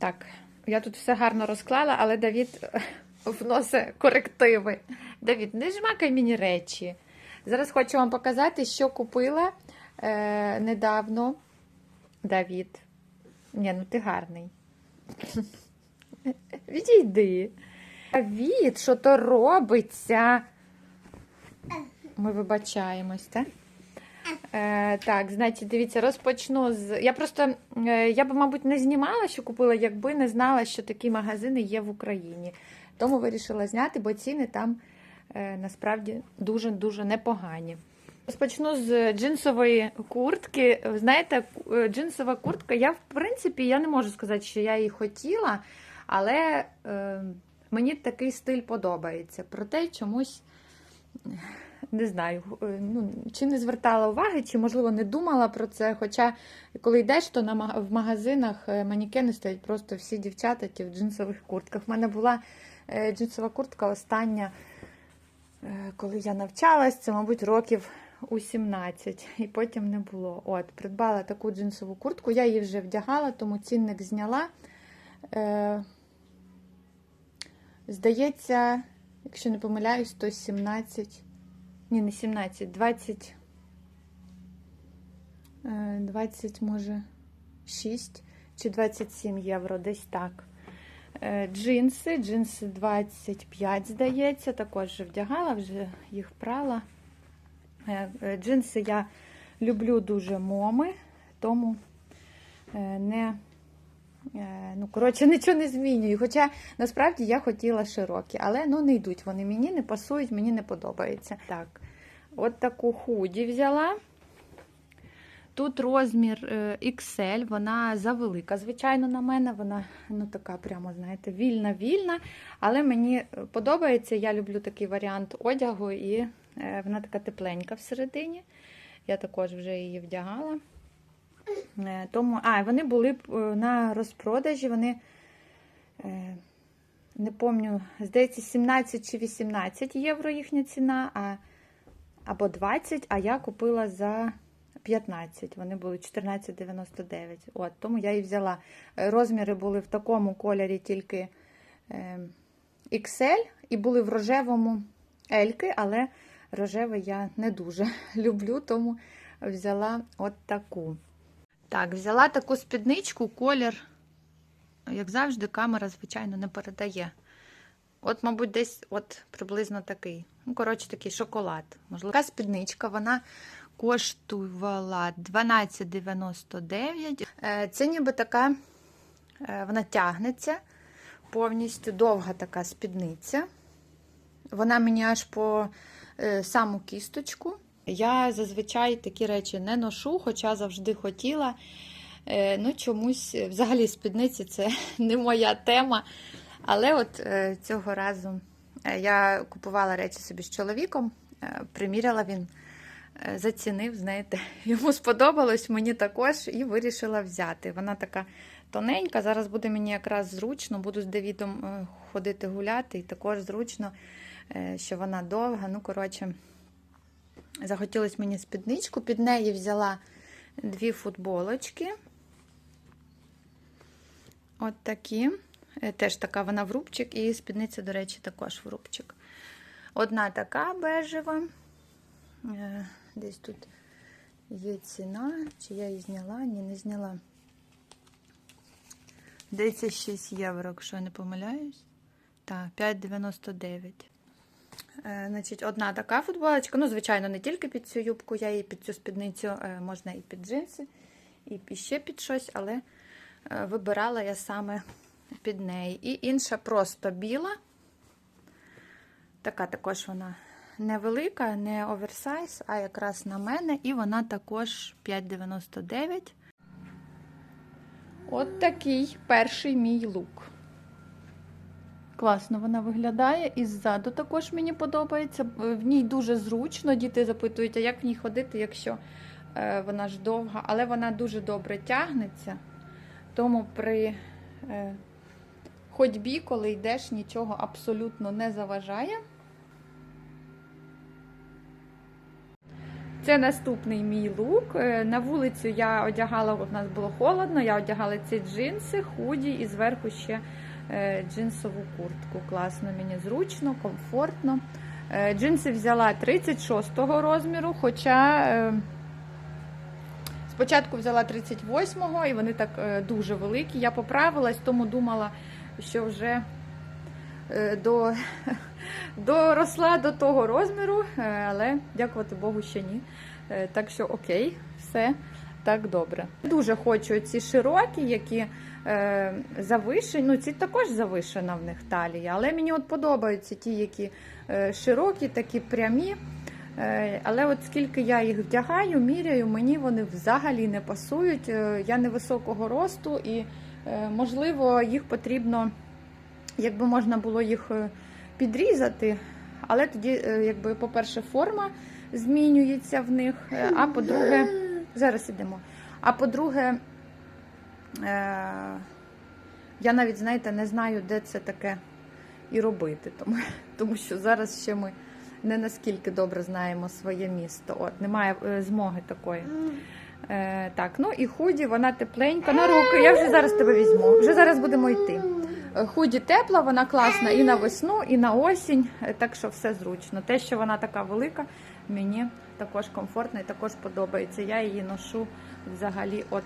Так, я тут все гарно розклала, але Давід вносить корективи. Давід, не жмакай мені речі. Зараз хочу вам показати, що купила е, недавно. Давід. Ні, ну ти гарний. Відійди. Давід, що то робиться? Ми вибачаємось, так? Е, так, значить, дивіться, розпочну з. Я просто, е, я б, мабуть, не знімала, що купила, якби не знала, що такі магазини є в Україні. Тому вирішила зняти, бо ціни там е, насправді дуже-дуже непогані. Розпочну з джинсової куртки. Знаєте, джинсова куртка, я, в принципі, я не можу сказати, що я її хотіла, але е, мені такий стиль подобається. Проте чомусь не знаю, е, ну, чи не звертала уваги, чи, можливо, не думала про це. Хоча, коли йдеш, то на, в магазинах е, манікени стоять просто всі дівчата ті в джинсових куртках. У мене була е, джинсова куртка остання, коли я навчалась, це, мабуть, років у 17, і потім не було. От, придбала таку джинсову куртку, я її вже вдягала, тому цінник зняла. Е, здається, якщо не помиляюсь, то 17. Ні, не 17, 20. е, 20, може, 6 чи 27 євро, десь так. Джинси, джинси 25, здається, також вдягала, вже їх прала. Е, е, Джинси я люблю дуже моми, тому не, ну, коротше, нічого не змінюю. Хоча насправді я хотіла широкі, але ну, не йдуть вони мені, не пасують, мені не подобається. Так, от таку худі взяла. Тут розмір е, XL, вона завелика, звичайно, на мене. Вона ну, така прямо, знаєте, вільна-вільна. Але мені подобається, я люблю такий варіант одягу, і е, вона така тепленька всередині. Я також вже її вдягала. Е, Тому, а, вони були е, на розпродажі, вони, е, не пам'ятаю, здається, 17 чи 18 євро їхня ціна, а, або 20, а я купила за 15. Вони були 14,99. От, тому я і взяла. Е, Розміри були в такому кольорі тільки XL і були в рожевому Ельки, але рожевий я не дуже люблю, тому взяла от таку. Так, взяла таку спідничку, колір, як завжди, камера, звичайно, не передає. От, мабуть, десь от приблизно такий. Ну, коротше, такий шоколад. Можливо, така спідничка, вона коштувала 12,99. Е, Це ніби така, е, вона тягнеться повністю довга така спідниця. Вона мені аж по е, саму кісточку. Я зазвичай такі речі не ношу, хоча завжди хотіла. Ну, чомусь, взагалі, спідниці це не моя тема. Але от е, цього разу е, я купувала речі собі з чоловіком, е, приміряла він, зацінив, знаєте, йому сподобалось, мені також, і вирішила взяти. Вона така тоненька, зараз буде мені якраз зручно, буду з Давідом е, ходити гуляти, і також зручно, що вона довга. Ну, коротше, захотілося мені спідничку, під неї взяла дві футболочки. От такі. Е, Теж така вона в рубчик, і спідниця, до речі, також в рубчик. Одна така бежева. Е, Десь тут є ціна. Чи я її зняла? Ні, не зняла. Здається, 6 євро, якщо я не помиляюсь. Так, 5,99. Е, Значить, одна така футболочка. Ну, звичайно, не тільки під цю юбку, я її під цю спідницю можна і під джинси, і ще під щось, але вибирала я саме під неї. І інша просто біла. Така також вона невелика, не оверсайз, а якраз на мене. І вона також 5,99. От такий перший мій лук. Класно вона виглядає. І ззаду також мені подобається. В ній дуже зручно. Діти запитують, а як в ній ходити, якщо е, вона ж довга, але вона дуже добре тягнеться. Тому при е, ходьбі, коли йдеш, нічого абсолютно не заважає. Це наступний мій лук. Е, На вулицю я одягала, у нас було холодно, я одягала ці джинси, худі і зверху ще е, джинсову куртку. Класно, мені зручно, комфортно. Е, Джинси взяла 36-го розміру, хоча спочатку взяла 38-го, і вони так дуже великі. Я поправилась, тому думала, що вже е, до, доросла до того розміру, е, але дякувати Богу, ще ні. Е, Так що окей, все так добре. Дуже хочу ці широкі, які е, завишені. Ну, ці також завишена в них талія, але мені от подобаються ті, які е, широкі, такі прямі. Але от скільки я їх вдягаю, міряю, мені вони взагалі не пасують. Я невисокого росту і, можливо, їх потрібно, якби можна було їх е, підрізати. Але тоді, е, якби, по-перше, форма змінюється в них. е, А по-друге, зараз ідемо. А по-друге, е, я навіть, знаєте, не знаю, де це таке і робити. Тому, тому що зараз ще ми не наскільки добре знаємо своє місто. От, немає е, змоги такої. Е, так, ну і худі, вона тепленька на руки. Я вже зараз тебе візьму. Вже зараз будемо йти. Е, Худі тепла, вона класна і на весну, і на осінь, е, так що все зручно. Те, що вона така велика, мені також комфортно і також подобається. Я її ношу взагалі от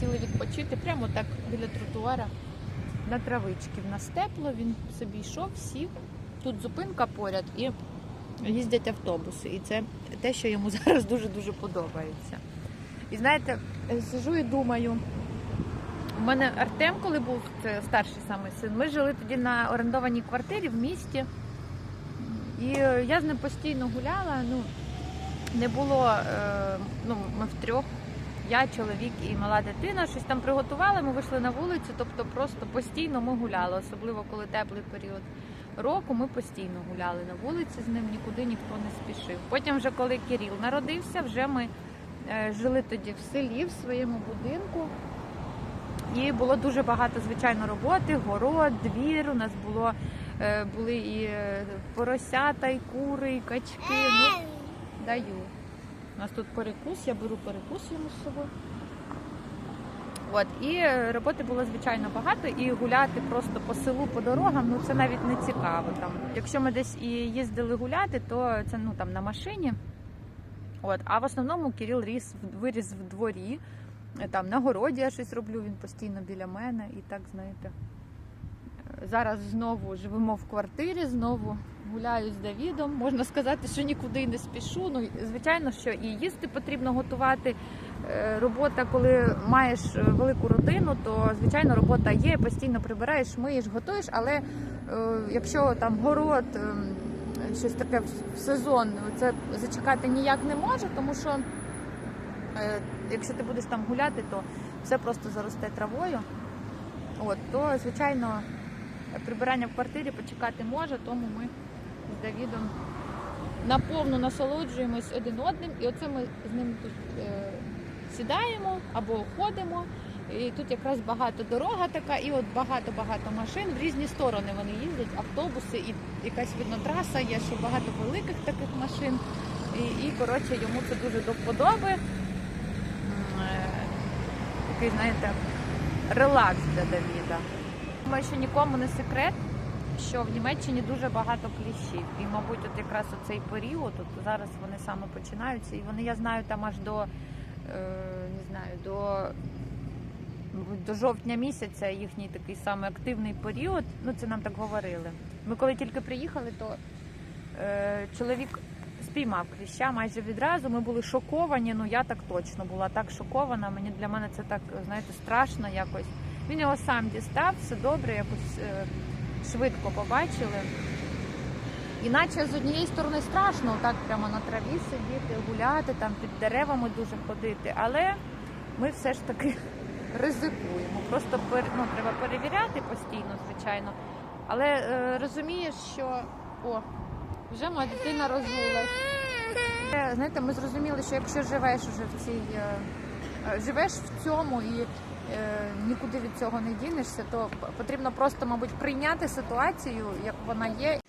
сіли відпочити прямо так біля тротуара на травички. В нас тепло, він собі йшов, сів. Тут зупинка поряд і їздять автобуси. І це те, що йому зараз дуже-дуже подобається. І знаєте, сижу і думаю. У мене Артем, коли був це старший саме син, ми жили тоді на орендованій квартирі в місті. І я з ним постійно гуляла. Ну, не було, е, ну, ми втрьох, я, чоловік і мала дитина, щось там приготували, ми вийшли на вулицю, тобто просто постійно ми гуляли, особливо коли теплий період року, ми постійно гуляли на вулиці з ним, нікуди ніхто не спішив. Потім, вже коли Кирил народився, вже ми е, жили тоді в селі, в своєму будинку. І було дуже багато, звичайно, роботи, город, двір. У нас було, е, були і е, поросята, і кури, і качки. Ну, даю. У нас тут перекус, я беру перекус йому з собою. От, і е, роботи було звичайно багато, і гуляти просто по селу, по дорогам, ну це навіть не цікаво. Там. Якщо ми десь і їздили гуляти, то це ну, там, на машині. От, а в основному Кирил ріс, виріс в дворі, там на городі я щось роблю, він постійно біля мене і так, знаєте. е, Зараз знову живемо в квартирі, знову гуляю з Давідом. Можна сказати, що нікуди не спішу. Ну, звичайно, що і їсти потрібно готувати. Е, Робота, коли маєш е, велику родину, то звичайно робота є, постійно прибираєш, миєш, готуєш, але е, якщо там город, е, щось таке в- сезон, це зачекати ніяк не може, тому що якщо ти будеш там гуляти, то все просто заросте травою. От, то, звичайно, прибирання в квартирі почекати може, тому ми з Давідом наповну насолоджуємось один одним, і оце ми з ним тут е, сідаємо або ходимо І тут якраз багато дорога така, і от багато-багато машин. В різні сторони вони їздять, автобуси, і якась видно траса є, що багато великих таких машин. І, і коротше, йому це дуже до вподоби. Е, Такий, знаєте, релакс для Давіда. Думаю, що нікому не секрет, що в Німеччині дуже багато кліщів. І, мабуть, от якраз оцей період, от зараз вони саме починаються, і вони, я знаю, там аж до, е, не знаю, до, до жовтня місяця їхній такий самий активний період. Ну, це нам так говорили. Ми коли тільки приїхали, то е, чоловік спіймав кліща майже відразу. Ми були шоковані. Ну я так точно була так шокована. Мені для мене це так, знаєте, страшно якось. Він його сам дістав, все добре, якось е, швидко побачили. Іначе з однієї сторони страшно, так прямо на траві сидіти, гуляти, там під деревами дуже ходити, але ми все ж таки ризикуємо. Просто ну, треба перевіряти постійно, звичайно. Але е, розумієш, що о, вже моя дитина розулась. Е, Знаєте, ми зрозуміли, що якщо живеш уже в цій е, живеш в цьому і нікуди від цього не дінешся, то потрібно просто, мабуть, прийняти ситуацію, як вона є.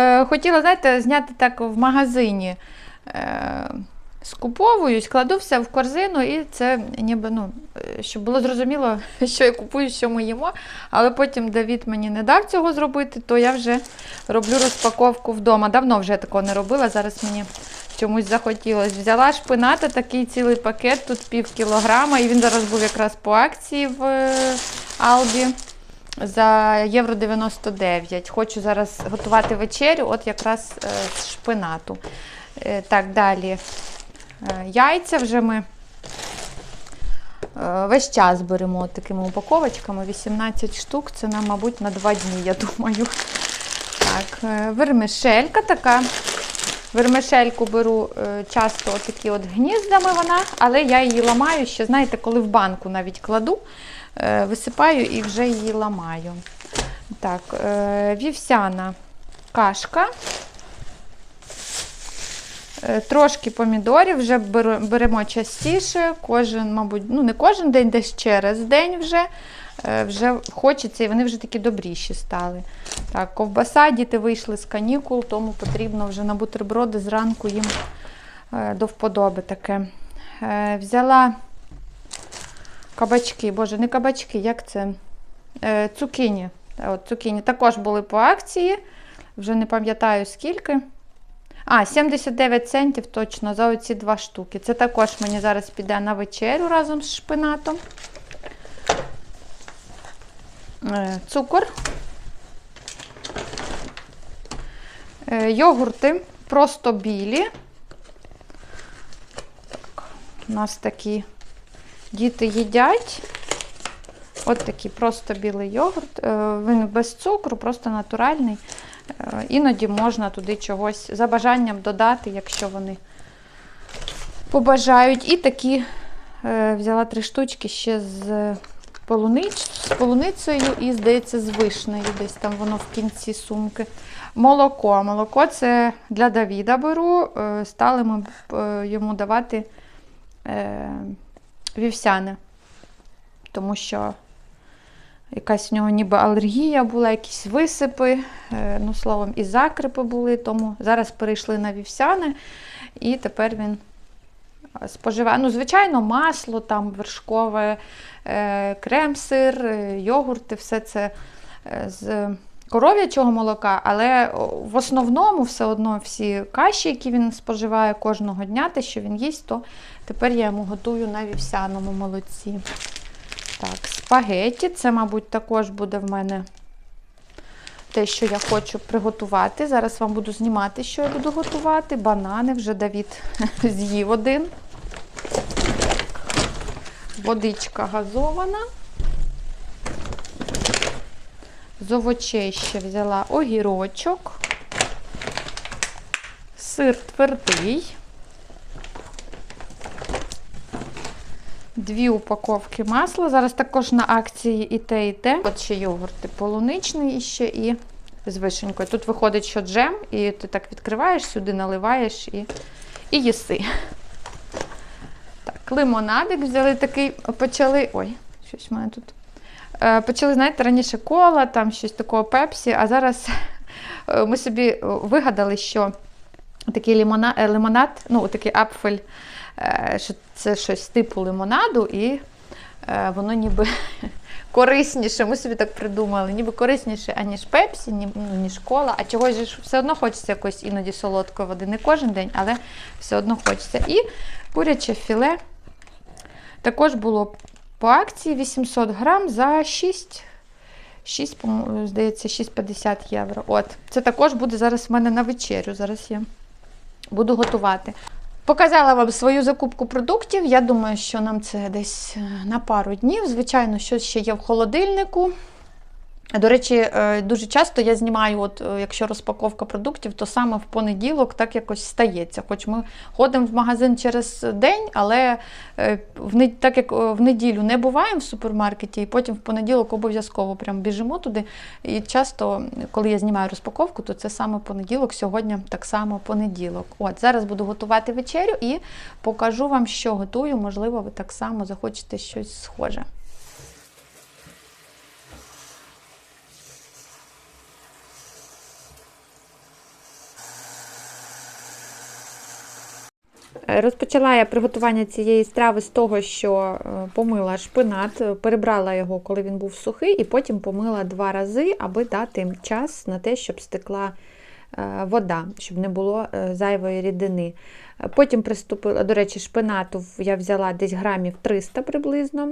Е, хотіла, знаєте, зняти так в магазині. Е, скуповуюсь, кладу все в корзину, і це ніби, ну, е, щоб було зрозуміло, що я купую, що ми їмо. Але потім Давід мені не дав цього зробити, то я вже роблю розпаковку вдома. Давно вже я такого не робила. Зараз мені чомусь захотілося. Взяла шпинати, такий цілий пакет, тут пів кілограма, і він зараз був якраз по акції в Албі за євро 99. Хочу зараз готувати вечерю, от якраз е, з шпинату. Е, Так, далі. Е, Яйця вже ми весь час беремо такими упаковочками, 18 штук. Це нам, мабуть, на 2 дні, я думаю. Так, вермишелька така. Вермишельку беру часто такі от гніздами вона, але я її ламаю ще, знаєте, коли в банку навіть кладу, висипаю і вже її ламаю. Так, е, вівсяна кашка. Е, Трошки помідорів вже беремо частіше, кожен, мабуть, ну не кожен день, десь через день вже. Е, Вже хочеться, і вони вже такі добріші стали. Так, ковбаса, діти вийшли з канікул, тому потрібно вже на бутерброди зранку їм е, до вподоби таке. Е, Взяла кабачки, боже, не кабачки, як це? Е, Цукіні. Та От, цукіні також були по акції, вже не пам'ятаю скільки. А, 79 центів точно за оці два штуки. Це також мені зараз піде на вечерю разом з шпинатом. Е, Цукор. Е, Йогурти просто білі. Так, у нас такі діти їдять. От такий просто білий йогурт. Е, Він без цукру, просто натуральний. Е, Іноді можна туди чогось за бажанням додати, якщо вони побажають. І такі е, взяла три штучки ще з, полунич, з полуницею і, здається, з вишнею. Десь там воно в кінці сумки. Молоко. Молоко це для Давіда беру. Стали ми йому давати вівсяне, тому що якась в нього ніби алергія була, якісь висипи, е, ну, словом, і закрипи були, тому зараз перейшли на вівсяне, і тепер він е, споживає. Ну, звичайно, масло, там вершкове, е, крем-сир, йогурти, все це з коров'ячого молока, але в основному все одно всі каші, які він споживає кожного дня, те, що він їсть, то тепер я йому готую на вівсяному молоці. Так, спагетті. Це, мабуть, також буде в мене те, що я хочу приготувати. Зараз вам буду знімати, що я буду готувати. Банани вже Давід з'їв один. Водичка газована. З овочей ще взяла огірочок. Сир твердий. Дві упаковки масла. Зараз також на акції і те, і те. От ще йогурти полуничний іще і з вишенькою. Тут виходить, що джем, і ти так відкриваєш, сюди наливаєш і, і їси. Так, лимонадик взяли такий, почали. Ой, щось в мене тут. Е, Почали, знаєте, раніше кола, там щось такого пепсі, а зараз е, ми собі е, вигадали, що такий лимонад, лимонад ну, такий апфель, що це щось типу лимонаду, і воно ніби корисніше. Ми собі так придумали, ніби корисніше, аніж пепсі, ну, ніж кола. А чогось ж все одно хочеться якось іноді солодкої води. Не кожен день, але все одно хочеться. І куряче філе також було по акції 800 грам за 6. 6, здається, 6,50 євро. От, це також буде зараз в мене на вечерю. Зараз я буду готувати. Показала вам свою закупку продуктів. Я думаю, що нам це десь е, на пару днів. Звичайно, щось ще є в холодильнику. До речі, е, дуже часто я знімаю, от е, якщо розпаковка продуктів, то саме в понеділок так якось стається. Хоч ми ходимо в магазин через день, але е, в так як в неділю не буваємо в супермаркеті, і потім в понеділок обов'язково прям біжимо туди. І часто, коли я знімаю розпаковку, то це саме понеділок, сьогодні так само понеділок. От зараз буду готувати вечерю і покажу вам, що готую. Можливо, ви так само захочете щось схоже. Розпочала я приготування цієї страви з того, що е, помила шпинат, е, перебрала його, коли він був сухий, і потім помила два рази, аби дати час на те, щоб стекла е, вода, щоб не було зайвої рідини. Потім приступила, до речі, шпинату я взяла десь грамів 300 приблизно.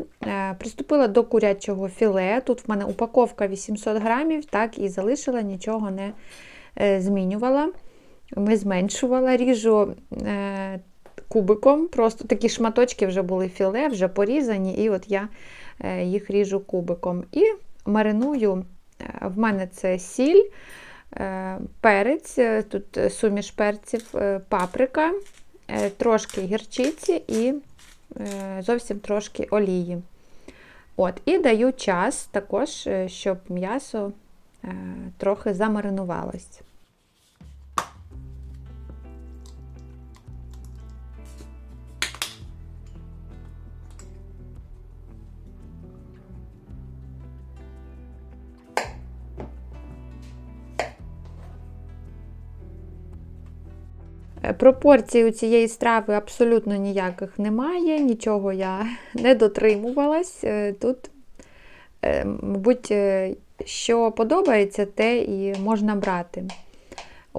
Приступила до курячого філе. Тут в мене упаковка 800 грамів, так і залишила, нічого не змінювала. Ми зменшувала, ріжу кубиком, просто такі шматочки вже були філе, вже порізані, і от я е, їх ріжу кубиком. І мариную, е, в мене це сіль, е, перець, тут суміш перців, паприка, трошки гірчиці і зовсім трошки олії. От, і даю час також, щоб м'ясо трохи замаринувалось. Пропорцій у цієї страви абсолютно ніяких немає, нічого я не дотримувалась. Е, Тут, е, мабуть, е, що подобається, те і можна брати.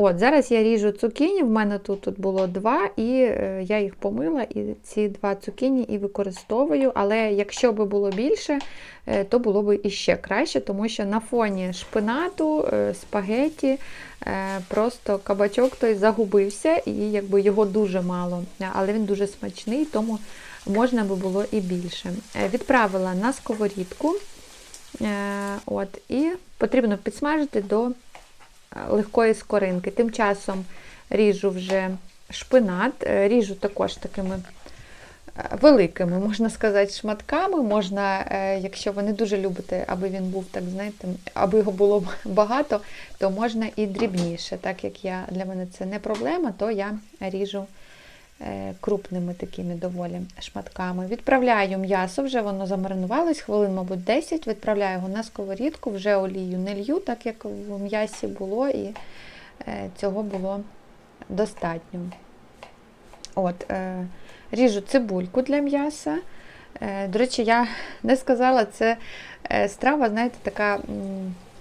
От, Зараз я ріжу цукіні, в мене тут, тут було два, і е, я їх помила, і ці два цукіні і використовую. Але якщо би було більше, е, то було б іще краще, тому що на фоні шпинату, е, спагеті, просто кабачок той загубився, і якби його дуже мало, але він дуже смачний, тому можна би було і більше. Відправила на сковорідку, от, і потрібно підсмажити до легкої скоринки. Тим часом ріжу вже шпинат, е, ріжу також такими е, великими, можна сказати, шматками. Можна, е, якщо ви не дуже любите, аби він був так, знаєте, аби його було багато, то можна і дрібніше. Так як я, для мене це не проблема, то я ріжу крупними такими доволі шматками. Відправляю м'ясо, вже воно замаринувалось, хвилин, мабуть, 10. Відправляю його на сковорідку, вже олію не лью, так як в м'ясі було, і е, цього було достатньо. От, е, ріжу цибульку для м'яса. Е, до речі, я не сказала, це е, страва, знаєте, така.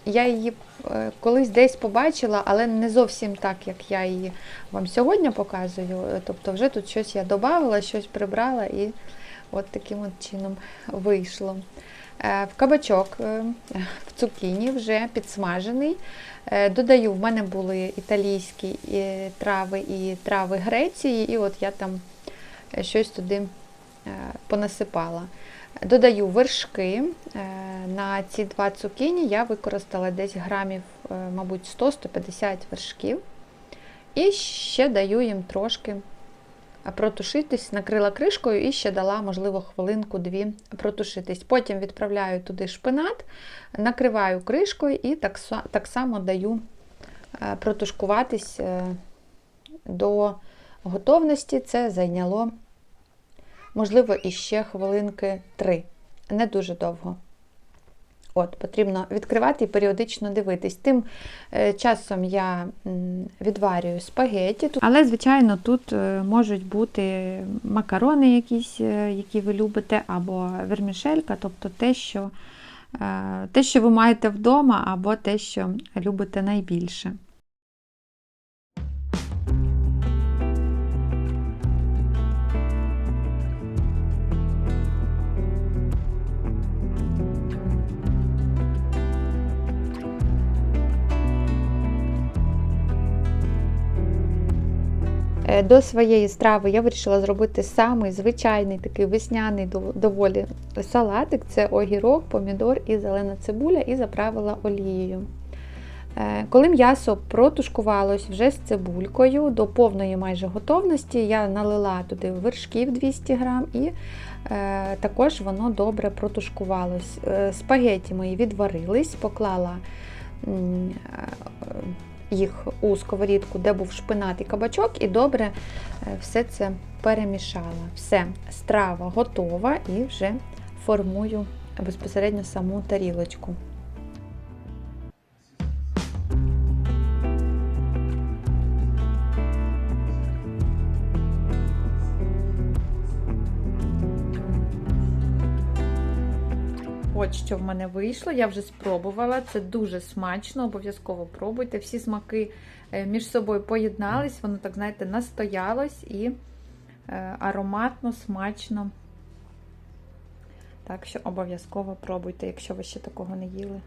Я її е, колись десь побачила, але не зовсім так, як я її вам сьогодні показую. Тобто, вже тут щось я додавала, щось прибрала і От таким от чином вийшло. Е, В кабачок, е, в цукіні вже підсмажений. Додаю, в мене були італійські трави і трави Греції, і от я там щось туди понасипала. Додаю вершки. Е, На ці два цукіні я використала десь грамів, е, мабуть, 100-150 вершків. І ще даю їм трошки протушитись, накрила кришкою і ще дала, можливо, хвилинку-дві протушитись. Потім відправляю туди шпинат, накриваю кришкою і так, так само даю е, протушкуватись до готовності. Це зайняло, можливо, іще хвилинки три. Не дуже довго. От, потрібно відкривати і періодично дивитись. Тим е, часом я відварюю спагеті. Але, звичайно, тут е, можуть бути макарони якісь, е, які ви любите, або вермішелька, тобто те, що, те, що ви маєте вдома, або те, що любите найбільше. До своєї страви я вирішила зробити самий звичайний такий весняний доволі салатик. Це огірок, помідор і зелена цибуля, і заправила олією. Е, Коли м'ясо протушкувалось вже з цибулькою до повної майже готовності, я налила туди вершків 200 грам і е, також воно добре протушкувалось. Е, Спагеті мої відварились, поклала е, їх у сковорідку, де був шпинат і кабачок, і добре е, все це перемішала. Все, страва готова і вже формую безпосередньо саму тарілочку. Що в мене вийшло, я вже спробувала. Це дуже смачно, обов'язково пробуйте. Всі смаки е, між собою поєднались, воно так, знаєте, настоялось і е, ароматно, смачно. Так що обов'язково пробуйте, якщо ви ще такого не їли.